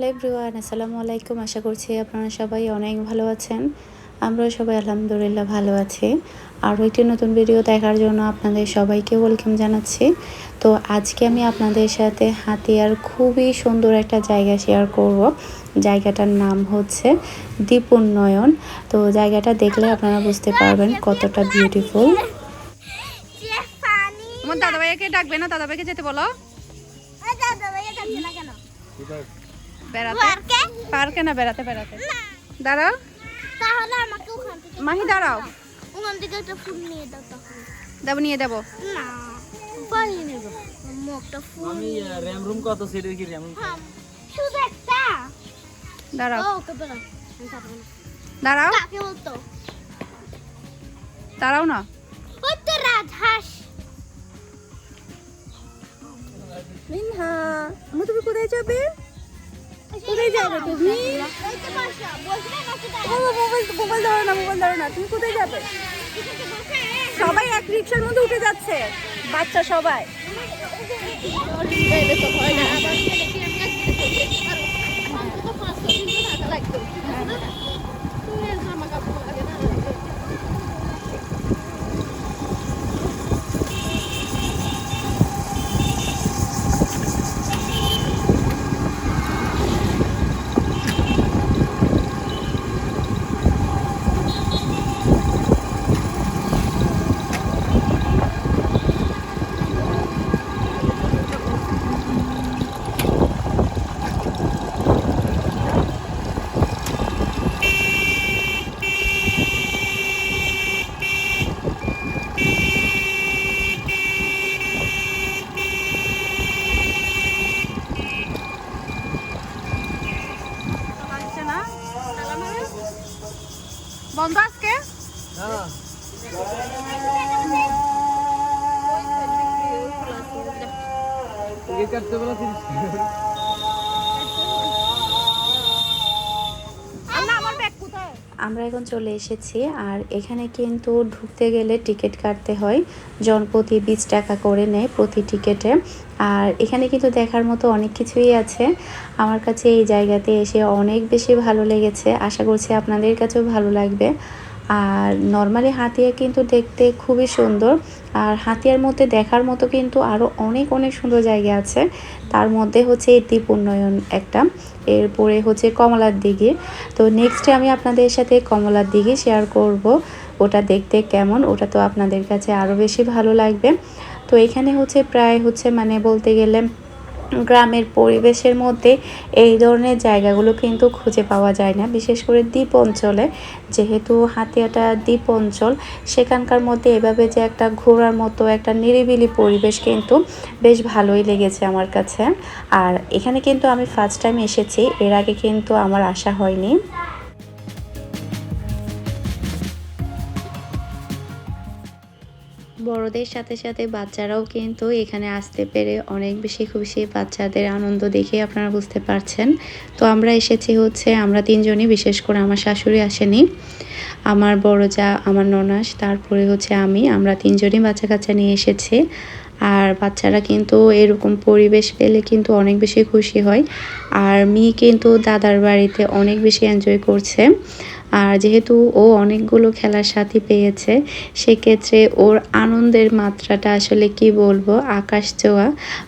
Hello everyone আসসালামু আলাইকুম। আশা করছি আপনারা সবাই অনেক ভালো আছেন। আমরাও সবাই আলহামদুলিল্লাহ ভালো আছি। আরও একটি নতুন ভিডিও দেখার জন্য আপনাদের সবাইকে ওয়েলকাম জানাচ্ছি। তো আজকে আমি আপনাদের সাথে হাতিয়ার খুবই সুন্দর একটা জায়গা শেয়ার করব। জায়গাটার নাম হচ্ছে দ্বীপ উন্নয়ন। তো জায়গাটা দেখলে আপনারা বুঝতে পারবেন কতটা বিউটিফুল আমার দাদা ভাইয়াকে ডাকবে না? দাদা ভাইকে যেতে বলো। বেড়াতে। পার্কে? না বেড়াতে বেড়াতে? দাঁড়াও। তাহলে আমাকে ওখান থেকে মাহি দাঁড়াও। ওখান থেকে একটা ফুল নিয়ে দাও দেবো নিয়ে দেবো। না নেব। একটা ফুল আমি র্যাম রুম কত? সিটের কি র্যাম রুম হ্যাঁ, শুধু একটা? দাঁড়াও। ওকে না দাঁড়াও। কাকে বলতো। দাঁড়াও না। ওই তো রাজহাঁস। মিনহা আমি তুমি কোথায় যাবে? কোথায় যাবে তুমি? মোবাইল ধরো না মোবাইল ধরো না তুমি কোথায় যাবে? সবাই এক রিক্সার মধ্যে উঠে যাচ্ছে বাচ্চা সবাই। আসছে এসেছি। আর এখানে কিন্তু ঢুকতে গেলে টিকিট কাটতে হয়। জনপ্রতি বিশ টাকা করে নেয় প্রতি টিকিটে। আর এখানে কিন্তু দেখার মতো অনেক কিছুই আছে। আমার কাছে এই জায়গাতে এসে অনেক বেশি ভালো লেগেছে। আশা করছি আপনাদের কাছেও ভালো লাগবে। আর নর্মালি হাতিয়া কিন্তু দেখতে খুবই সুন্দর। আর হাতিয়ার মধ্যে দেখার মতো কিন্তু আরও অনেক অনেক সুন্দর জায়গা আছে। তার মধ্যে হচ্ছে এই দ্বীপ উন্নয়ন একটা। এরপরে হচ্ছে কমলার দিঘি। তো নেক্সটে আমি আপনাদের সাথে কমলার দিঘি শেয়ার করব। ওটা দেখতে কেমন, ওটা তো আপনাদের কাছে আরও বেশি ভালো লাগবে। তো এখানে হচ্ছে প্রায় হচ্ছে মানে বলতে গেলে গ্রামের পরিবেশের মধ্যে এই ধরনের জায়গাগুলো কিন্তু খুঁজে পাওয়া যায় না। বিশেষ করে দ্বীপ অঞ্চলে, যেহেতু হাতিয়াটা দ্বীপ অঞ্চল, সেখানকার মধ্যে এভাবে যে একটা ঘোরার মতো একটা নিরিবিলি পরিবেশ কিন্তু বেশ ভালোই লেগেছে আমার কাছে। আর এখানে কিন্তু আমি ফার্স্ট টাইম এসেছি, এর আগে কিন্তু আমার আসা হয়নি। বড়দের সাথে সাথে বাচ্চারাও কিন্তু এখানে আসতে পেরে অনেক বেশি খুশি। বাচ্চাদের আনন্দ দেখে আপনারা বুঝতে পারছেন। তো আমরা এসেছি হচ্ছে, আমরা তিনজনই, বিশেষ করে আমার শাশুড়ি আসেনি। আমার বড় যা, আমার ননাস, তারপরে হচ্ছে আমি, আমরা তিনজনই বাচ্চা কাচ্চা নিয়ে এসেছি। আর বাচ্চারা কিন্তু এরকম পরিবেশ পেলে কিন্তু অনেক বেশি খুশি হয়। আর মি কিন্তু দাদার বাড়িতে অনেক বেশি এনজয় করছে। আর যেহেতু ও অনেকগুলো খেলার সাথী পেয়েছে, সেক্ষেত্রে ওর আনন্দের মাত্রাটা আসলে কি বলব? আকাশ ছোঁয়া।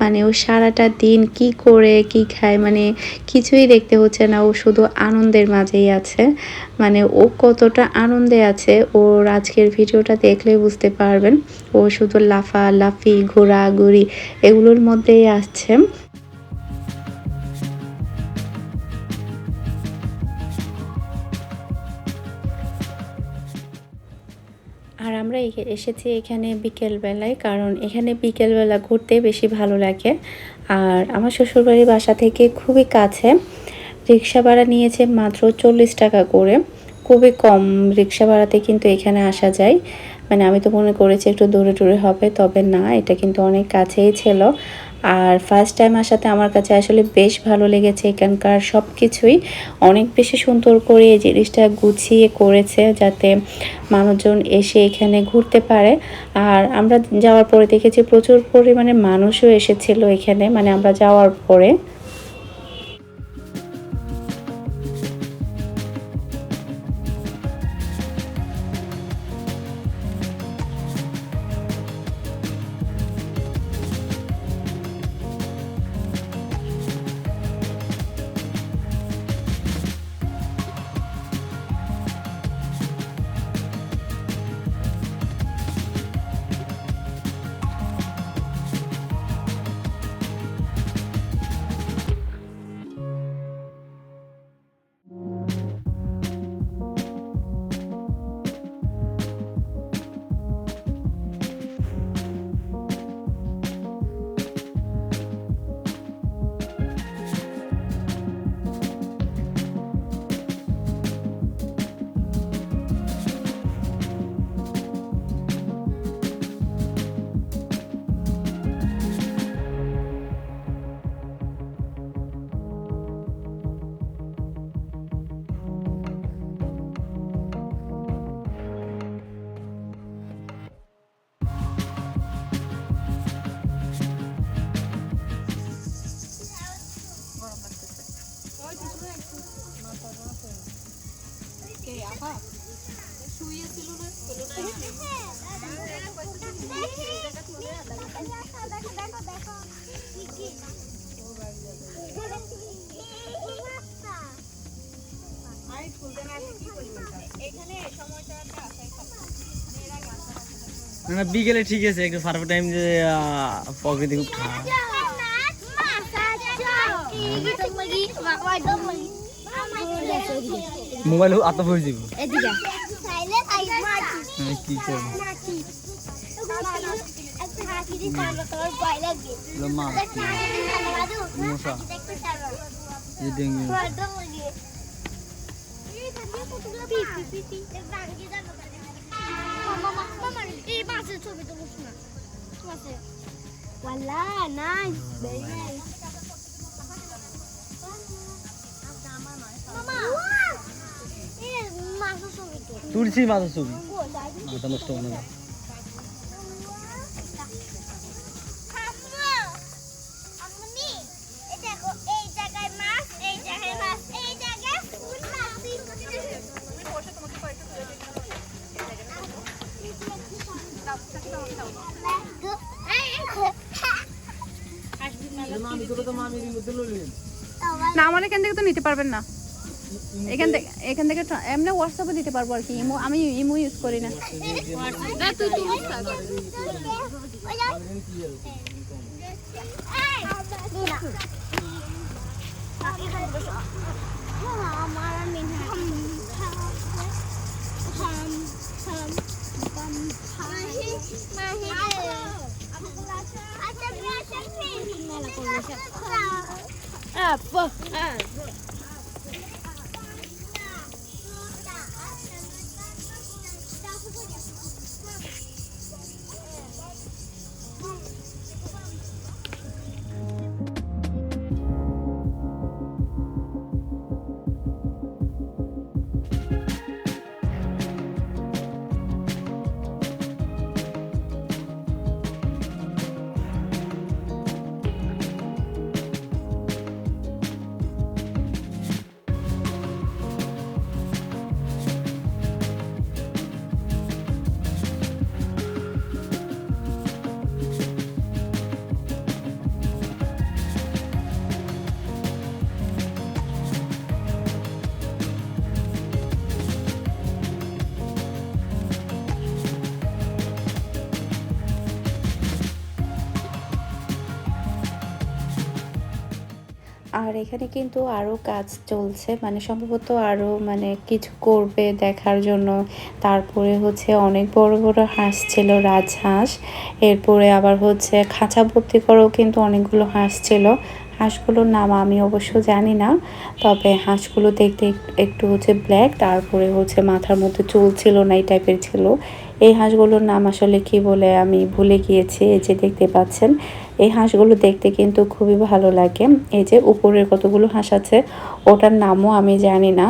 মানে ও সারাটা দিন কি করে, কি খায় মানে কিছুই দেখতে হচ্ছে না। ও শুধু আনন্দের মাঝেই আছে। মানে ও কতটা আনন্দে আছে, ওর আজকের ভিডিওটা দেখলে বুঝতে পারবেন। ও শুধু লাফা, লাফি, ঘোরাঘুরি এগুলোর মধ্যেই আসছে। আমরা এসেছি এখানে বিকেলবেলায়, কারণ এখানে বিকেলবেলা ঘুরতে বেশি ভালো লাগে। আর আমার শ্বশুরবাড়ির বাসা থেকে খুবই কাছে। রিক্সা ভাড়া নিয়েছে মাত্র চল্লিশ টাকা করে। খুবই কম রিক্সা ভাড়াতে কিন্তু এখানে আসা যায়। মানে আমি তো মনে করেছি একটু দূরে দূরে হবে, তবে না, এটা কিন্তু অনেক কাছেই ছিল। আর ফার্স্ট টাইম আসাতে আমার কাছে আসলে বেশ ভালো লেগেছে এখানকার সব কিছুই অনেক বেশি সুন্দর করে এই জিনিসটা গুছিয়ে করেছে যাতে মানুষজন এসে এখানে ঘুরতে পারে। আর আমরা যাওয়ার পরে দেখেছি প্রচুর পরিমাণে মানুষও এসেছিল এখানে মানে আমরা যাওয়ার পরে। বিকেলে ঠিক আছে একটু ফার্ফ টাইম যে প্রকৃতি খুব ঠান্ডা মোবাইল আত হয়ে যাব। কি করব ছবি তো না। ওয়ালা নাইস ভেরি নাইস মাছ মামি তোকে তো মামির মধ্যে লইলেন না আমার এখান থেকে তো নিতে পারবেন না। এখান থেকে এখান থেকে এমনি হোয়াটসঅ্যাপে দিতে পারব আর কি। ইমো আমি ইমো ইউজ করি না। আমার আমি আর এখানে কিন্তু আরও কাজ চলছে। মানে সম্ভবত আরও মানে কিছু করবে দেখার জন্য। তারপরে হচ্ছে অনেক বড় বড় হাঁস ছিল রাজহাঁস। এরপরে আবার হচ্ছে খাঁচা ভর্তি করেও কিন্তু অনেকগুলো হাঁস ছিল। হাঁসগুলোর নাম আমি অবশ্য জানি না। তবে হাঁসগুলো দেখতে একটু হচ্ছে ব্ল্যাক তারপরে হচ্ছে মাথার মধ্যে চুল ছিল না, এই টাইপের ছিল। এই হাঁসগুলোর নাম আসলে কি বলে আমি ভুলে গিয়েছি, এই যে দেখতে পাচ্ছেন। এই হাঁসগুলো দেখতে কিন্তু খুবই ভালো লাগে। এই যে উপরের কতগুলো হাঁস আছে, ওটার নামও আমি জানি না।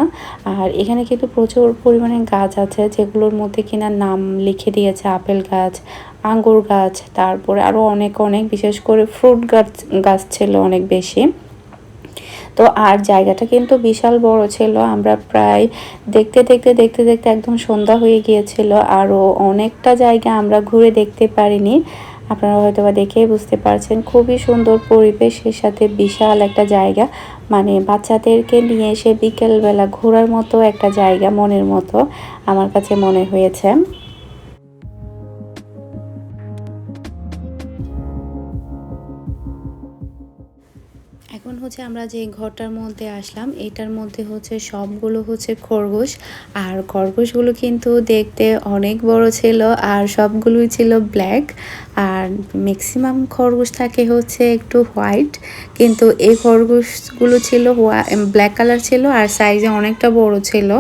আর এখানে কিন্তু প্রচুর পরিমাণে গাছ আছে, যেগুলোর মধ্যে কিনা নাম লিখে দিয়েছে, আপেল গাছ, আঙ্গুর গাছ, তারপরে আরও অনেক অনেক, বিশেষ করে ফ্রুট গাছ গাছ ছিল অনেক বেশি। তো আর জায়গাটা কিন্তু বিশাল বড় ছিল, আমরা প্রায় দেখতে দেখতে দেখতে দেখতে একদম সন্ধ্যা হয়ে গিয়েছিল। আরও অনেকটা জায়গা আমরা ঘুরে দেখতে পারিনি। আপনারা হয়তো বা দেখেই বুঝতে পারছেন, খুবই সুন্দর পরিবেশের সাথে বিশাল একটা জায়গা। মানে বাচ্চাদেরকে নিয়ে এসে বিকেলবেলা ঘোরার মতো একটা জায়গা মনের মতো আমার কাছে মনে হয়েছে। হচ্ছে আমরা যে ঘরটার মধ্যে আসলাম, এটার মধ্যে হচ্ছে সবগুলো হচ্ছে খরগোশ। আর খরগোশগুলো কিন্তু দেখতে অনেক বড় ছিল আর সবগুলোই ছিল ব্ল্যাক আর ম্যাক্সিমাম খরগোশ থাকে হচ্ছে একটু হোয়াইট কিন্তু এই খরগোশগুলো ছিল ব্ল্যাক কালার ছিল আর সাইজে অনেকটা বড় ছিল।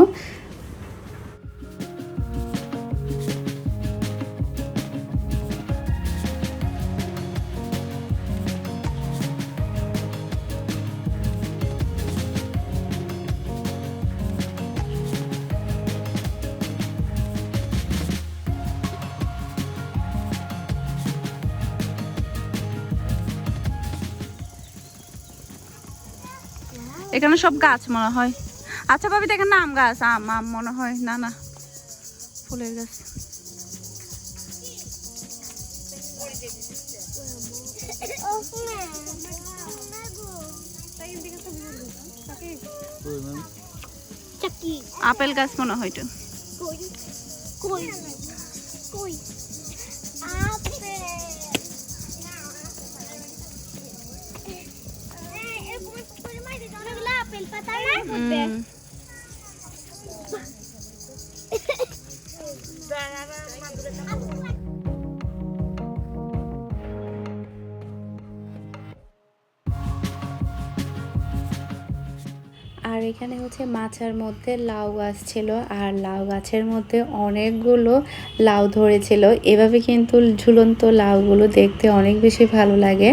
এখানে সব গাছ মনে হয়। আচ্ছা ভাবি দেখেন না আম গাছ। আম আম মনে হয়। না না। ফুলের গাছ। আপেল গাছ মনে হয় এটা। আর এখানে হচ্ছে মাচার মধ্যে লাউ গাছ ছিল আর লাউ গাছের মধ্যে অনেকগুলো লাউ ধরেছিল। এভাবে কিন্তু ঝুলন্ত লাউগুলো দেখতে অনেক বেশি ভালো লাগে।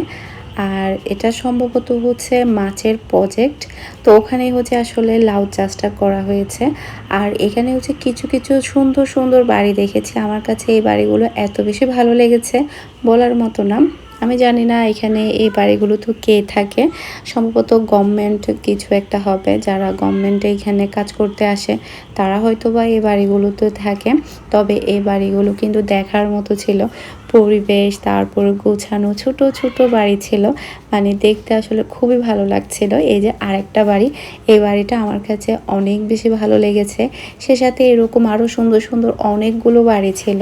আর এটা সম্ভবত হচ্ছে মাছের প্রজেক্ট তো ওখানে হচ্ছে আসলে লাউ চাষটা করা হয়েছে। আর এখানে হচ্ছে কিছু কিছু সুন্দর সুন্দর বাড়ি দেখেছি। আমার কাছে এই বাড়িগুলো এত বেশি ভালো লেগেছে বলার মতো না। আমি জানি না এখানে এই বাড়িগুলো তো কে থাকে। সম্ভবত গভর্নমেন্ট কিছু একটা হবে। যারা গভর্নমেন্টে এখানে কাজ করতে আসে, তারা হয়তো বা এই বাড়িগুলোতে থাকে। তবে এই বাড়িগুলো কিন্তু দেখার মতো ছিল। পরিবেশ, তারপর গোছানো, ছোট ছোট বাড়ি ছিল। মানে দেখতে আসলে খুবই ভালো লাগছিল। এই যে আরেকটা বাড়ি, এই বাড়িটা আমার কাছে অনেক বেশি ভালো লেগেছে। সে সাথে এরকম আরও সুন্দর সুন্দর অনেকগুলো বাড়ি ছিল।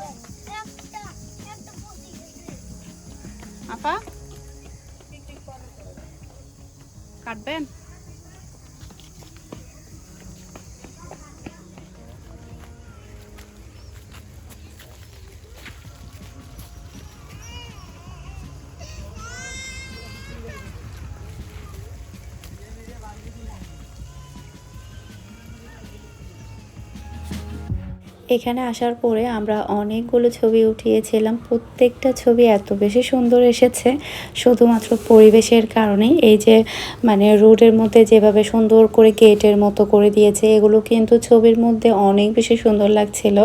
কাটবেন এখানে আসার পরে আমরা অনেকগুলো ছবি উঠিয়েছিলাম। প্রত্যেকটা ছবি এত বেশি সুন্দর এসেছে, শুধুমাত্র পরিবেশের কারণে এই যে মানে রোডের মধ্যে যেভাবে সুন্দর করে গেটের মতো করে দিয়েছে, এগুলো কিন্তু ছবির মধ্যে অনেক বেশি সুন্দর লাগছিল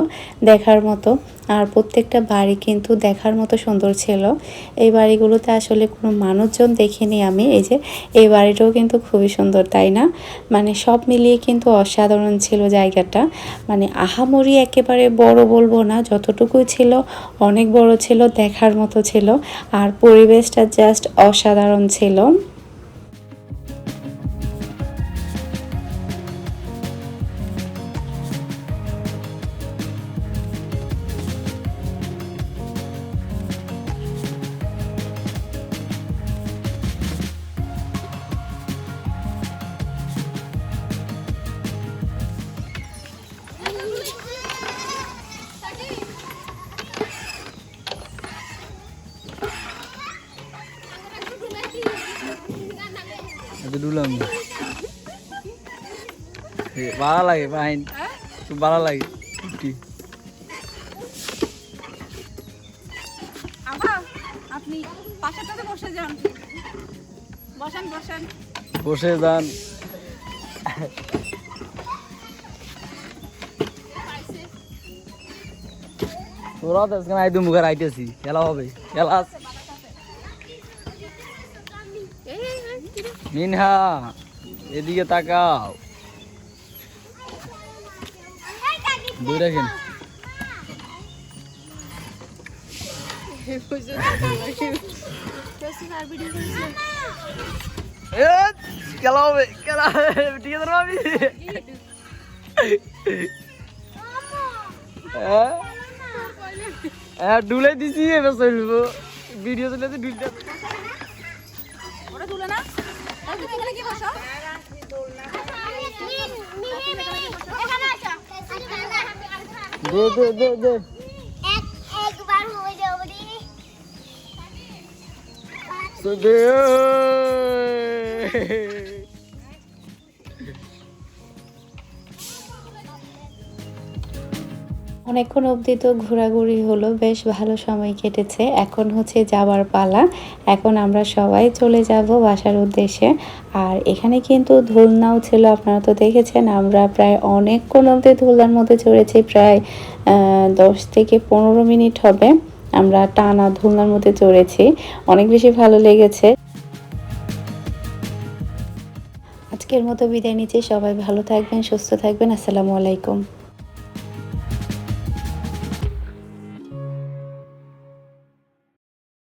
দেখার মতো। আর প্রত্যেকটা বাড়ি কিন্তু দেখার মতো সুন্দর ছিল। এই বাড়িগুলোতে আসলে কোনো মানুষজন দেখিনি আমি। এই যে, এই বাড়িটাও কিন্তু খুবই সুন্দর, তাই না? মানে সব মিলিয়ে কিন্তু অসাধারণ ছিল জায়গাটা। মানে আহামরি একেবারে বড় বলব না, যতটুকুই ছিল অনেক বড় ছিল, দেখার মতো ছিল। আর পরিবেশটা জাস্ট অসাধারণ ছিল। ডুলাম ভালো লাগে ভালো আপনি বসে যান। বসান বসান। বসে যান। তোরা তো আজকে আইদু মুখে আইতেছি খেলা হবে। খেলা আছে। মিনহা, এদিকে তাকাও। দুই রাখেন। খেলা হবে ঠিক আছে আমি। হ্যাঁ? হ্যাঁ ডুলে দিছি, এবার চলবো। ভিডিও চলে ডুলতে ওটা তুলে না? দে দে। অনেকক্ষণ অবধি তো ঘোরাঘুরি হলো, বেশ ভালো সময় কেটেছে। এখন হচ্ছে যাবার পালা। এখন আমরা সবাই চলে যাব বাসার উদ্দেশ্যে। আর এখানে কিন্তু ধুলনাও ছিল, আপনারা তো দেখেছেন। আমরা প্রায় অনেকক্ষণ অবধি ধুলনার মধ্যে চড়েছি, প্রায় দশ থেকে পনেরো মিনিট হবে। আমরা টানা ধুলনার মধ্যে চড়েছি। অনেক বেশি ভালো লেগেছে। আজকের মতো বিদায় নিচ্ছি। সবাই ভালো থাকবেন, সুস্থ থাকবেন। আসসালামু আলাইকুম।